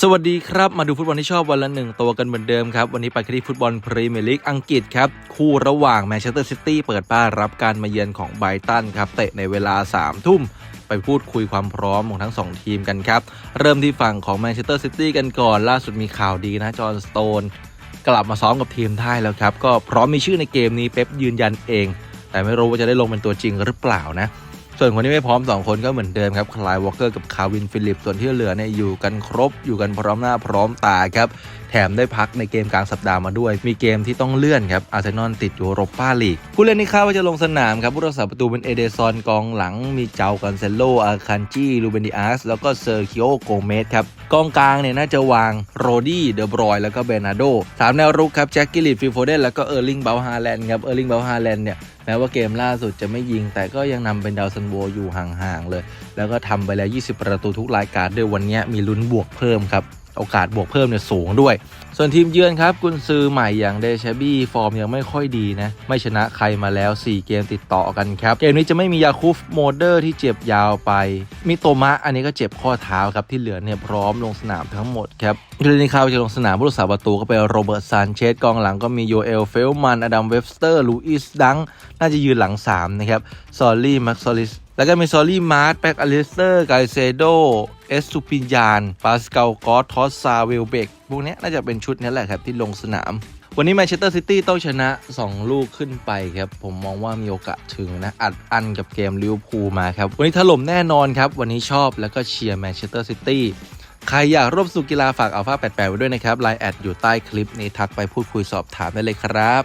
สวัสดีครับ มาดูฟุตบอลที่ชอบวันละหนึ่งตัวกันเหมือนเดิมครับ วันนี้ไปที่ฟุตบอลพรีเมียร์ลีกอังกฤษครับ คู่ระหว่างแมนเชสเตอร์ซิตี้เปิดบ้านรับการมาเยือนของไบรตันครับ เตะในเวลา 3 ทุ่ม ไปพูดคุยความพร้อมของทั้ง 2 ทีมกันครับ เริ่มที่ฝั่งของแมนเชสเตอร์ซิตี้กันก่อนล่าสุดมีข่าวดีนะจอห์นสโตนกลับมาซ้อมกับทีมได้แล้วครับก็พร้อมมีชื่อในเกมนี้เป๊ปยืนยันเอง แต่ไม่รู้ว่าจะได้ลงเป็นตัวจริงหรือเปล่านะ ส่วนคนที่ไม่พร้อม 2 คนก็เหมือนเดิมครับคลายวอลเกอร์กับคาวินฟิลิป ส่วนที่เหลือเนี่ยอยู่กันครบอยู่กันพร้อมหน้าพร้อมตาครับ แถมได้พักในเกมกลางสัปดาห์มาด้วย มีเกมที่ต้องเลื่อนครับอาร์เซนอลติดยูโรปาลีก ผู้เล่นที่คาดว่าจะลงสนามครับผู้รักษาประตูเป็นเอเดซอนกองหลัง มีเจ้ากันเซโลอาคันจีลูเบนดิอาสแล้วก็เซอร์คิโอโกเมสครับกองกลางเนี่ยน่าจะวางโรดี้เดอบรอยแล้วก็เบนาโดสามแนวรุกครับแจ็คกิลิตฟิลโฟเดนแล้วก็เออร์ลิงเบลฮาแลนด์ครับเออร์ลิงเบลฮาแลนด์เนี่ย แม้ว่าเกมล่าสุดจะไม่ยิง แต่ก็ยังนำเป็นดาวซันโวอยู่ห่างๆเลย แล้วก็ทำไปแล้ว 20 ประตูทุกรายการด้วยวันนี้มีลุ้นบวกเพิ่มครับ โอกาสบวกเพิ่มเนี่ยสูงด้วย ส่วนทีมเยือนครับกุนซือใหม่อย่างเดชบี้ฟอร์มยังไม่ค่อยดีนะ ไม่ชนะใครมาแล้ว 4 เกมติดต่อกันครับ เกมนี้จะไม่มียาคูฟโมเดอร์ที่เจ็บยาวไป มิโตมะอันนี้ก็เจ็บข้อเท้าครับที่เหลือเนี่ยพร้อมลงสนามทั้งหมดครับเรนิคาวจะลงสนามผู้รักษาประตูก็เป็นโรเบิร์ตซานเชสกองหลังก็มีโยเอลเฟลมันอดัมเวบสเตอร์ลูอิสดังน่าจะยืนหลัง3นะครับซอลลี่แม็กซอลิส แล้วก็มีซอลลี่มาร์ตแบ็กอลิสเตอร์ไกเซโดเอสซูปิญานปาสเกลกอสทอสซาเวลเบกพวกนี้น่าจะเป็นชุดนี้แหละครับที่ลงสนาม วันนี้แมนเชสเตอร์ซิตี้ต้องชนะ 2 ลูกขึ้นไปครับ ผมมองว่ามีโอกาสถึงนะ อัดอันกับเกมลิเวอร์พูลมาครับ วันนี้ถล่มแน่นอนครับ วันนี้ชอบแล้วก็เชียร์แมนเชสเตอร์ซิตี้ใครอยากร่วมสนุกีฬาฝากอัลฟา88ไว้ด้วยนะครับไลน์แอดอยู่ใต้คลิปนี้ทักไปพูดคุยสอบถามได้เลยครับ